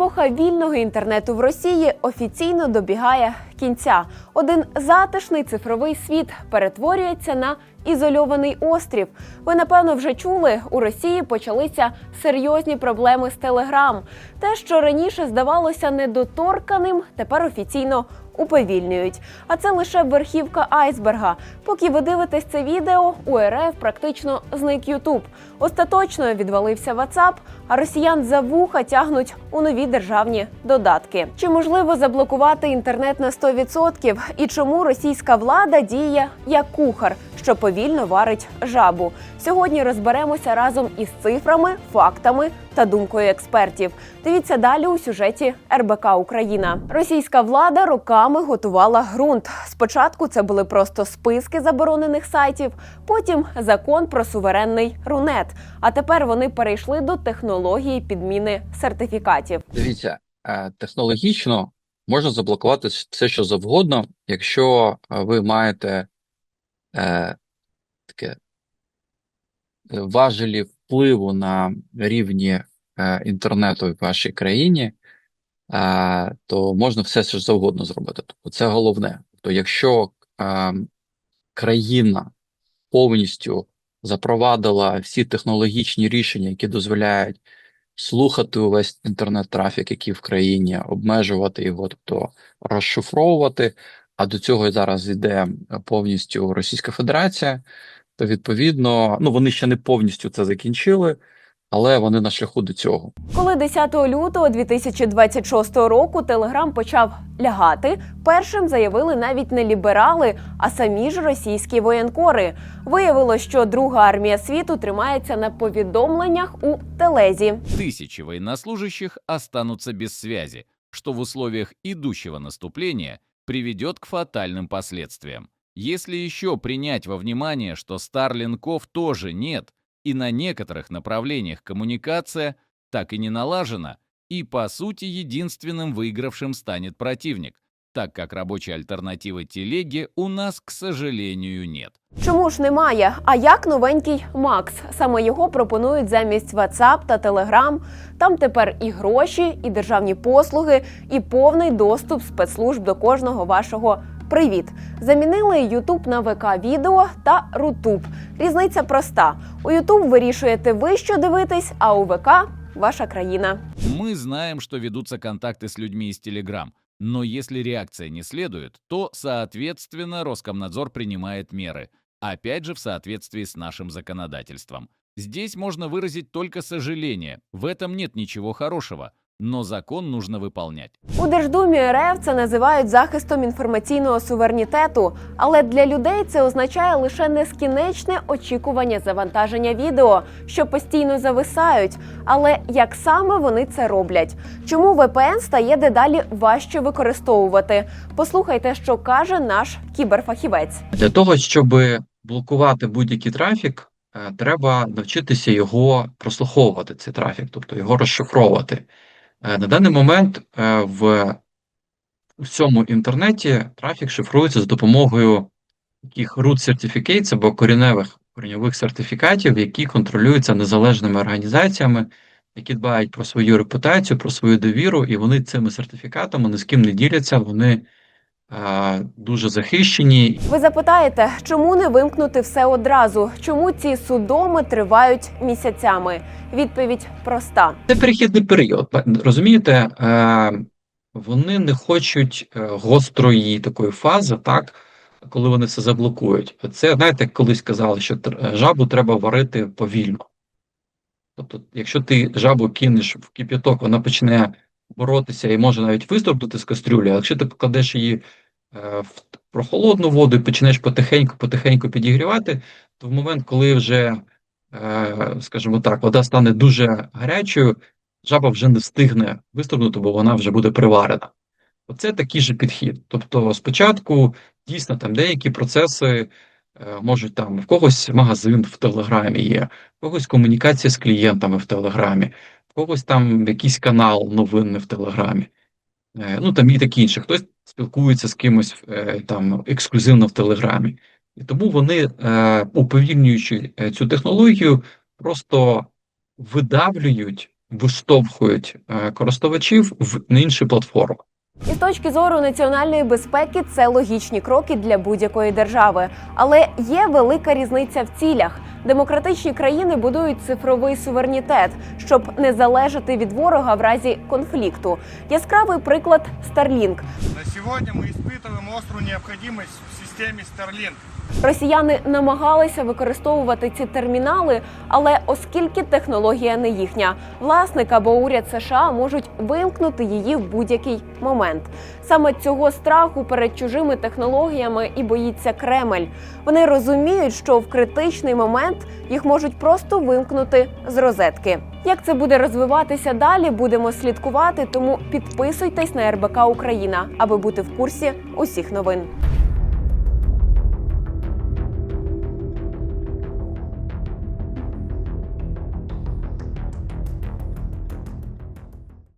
Епоха вільного інтернету в Росії офіційно добігає кінця. Один затишний цифровий світ перетворюється на ізольований острів. Ви напевно вже чули, у Росії почалися серйозні проблеми з Телеграм. Те, що раніше здавалося недоторканим, тепер офіційно уповільнюють. А це лише верхівка айсберга. Поки ви дивитесь це відео, у РФ практично зник Ютуб. Остаточно відвалився WhatsApp, а росіян за вуха тягнуть у нові державні додатки. Чи можливо заблокувати інтернет на 100%? І чому російська влада діє як кухар, що повільно варить жабу? Сьогодні розберемося разом із цифрами, фактами та думкою експертів. Дивіться далі у сюжеті РБК Україна. Російська влада роками готувала ґрунт. Спочатку це були просто списки заборонених сайтів, потім закон про суверенний рунет. А тепер вони перейшли до технології підміни сертифікатів. Дивіться, е, технологічно можна заблокувати все, що завгодно, якщо е, ви маєте е, таке е, важелі впливу на рівні е, інтернету в вашій країні, е, то можна все що завгодно зробити. Тобто це головне. Тобто, якщо е, країна повністю запровадила всі технологічні рішення, які дозволяють слухати увесь інтернет-трафік, який в країні, обмежувати його, тобто розшифровувати. А до цього зараз йде повністю Російська Федерація, то відповідно, ну вони ще не повністю це закінчили, але вони на шляху до цього. Коли 10 лютого 2026 року Телеграм почав лягати, першим заявили навіть не ліберали, а самі ж російські воєнкори. Виявилось, що друга армія світу тримається на повідомленнях у телезі. Тысячи военнослужащих останутся без связи, что в условиях идущего наступления приведет к фатальным последствиям. Если еще принять во внимание, что старлинков тоже нет, и на некоторых направлениях коммуникация так и не налажена, и по сути единственным выигравшим станет противник, так как рабочей альтернативы телеге у нас, к сожалению, нет. Чому ж немає? А як новенький Макс? Саме його пропонують замість WhatsApp та Telegram. Там тепер і гроші, і державні послуги, і повний доступ спецслужб до кожного вашого. Привіт! Замінили YouTube на ВК відео та Рутуб. Різниця проста: у YouTube вирішуєте ви, що дивитесь, а у ВК ваша країна. Мы знаем, что ведутся контакты с людьми из Telegram, но если реакция не следует, то, соответственно, Роскомнадзор принимает меры, опять же в соответствии с нашим законодательством. Здесь можно выразить только сожаление, в этом нет ничего хорошего, но закон нужно выполнять. У Держдумі РФ це називають захистом інформаційного суверенітету, але для людей це означає лише нескінченне очікування завантаження відео, що постійно зависають. Але як саме вони це роблять? Чому VPN стає дедалі важче використовувати? Послухайте, що каже наш кіберфахівець. Для того, щоб блокувати будь-який трафік, е, треба навчитися його прослуховувати, цей трафік, тобто його розшифровувати. Е, На даний момент е, в всьому інтернеті трафік шифрується за допомогою таких root certificates або коріневих коріньових сертифікатів, які контролюються незалежними організаціями, які дбають про свою репутацію, про свою довіру, і вони цими сертифікатами ні з ким не діляться, вони дуже захищені Ви запитаєте, чому не вимкнути все одразу? Чому ці судоми тривають місяцями? Відповідь проста. Це перехідний період. Розумієте, е, вони не хочуть е, гострої такої фази, так, коли вони це заблокують. Це, знаєте, як колись казали, що жабу треба варити повільно. Тобто, якщо ти жабу кинеш в кип'яток, вона почне боротися і може навіть вистрибнути з кастрюлі, а якщо ти покладеш її в прохолодну воду і почнеш потихеньку-потихеньку підігрівати, то в момент, коли вже е, скажімо так, вода стане дуже гарячою, жаба вже не встигне вистрибнути, бо вона вже буде приварена. Оце такий же підхід. Тобто, спочатку дійсно там деякі процеси е, можуть там в когось магазин в Телеграмі є, в когось комунікація з клієнтами в Телеграмі, в когось там якийсь канал новинний в Телеграмі. Е, Ну там і таке інше. Хтось спілкується з кимось е, там ексклюзивно в Телеграмі. І тому вони, е, уповільнюючи цю технологію, просто видавлюють виштовхують користувачів в інші платформи. І з точки зору національної безпеки це логічні кроки для будь-якої держави. Але є велика різниця в цілях. Демократичні країни будують цифровий суверенітет, щоб не залежати від ворога в разі конфлікту. Яскравий приклад Starlink. На сегодня мы испытываем острую необходимость в системе Starlink. Росіяни намагалися використовувати ці термінали, але оскільки технологія не їхня, власник або уряд США можуть вимкнути її в будь-який момент. Саме цього страху перед чужими технологіями і боїться Кремль. Вони розуміють, що в критичний момент їх можуть просто вимкнути з розетки. Як це буде розвиватися далі, будемо слідкувати. Тому підписуйтесь на РБК Україна, аби бути в курсі усіх новин.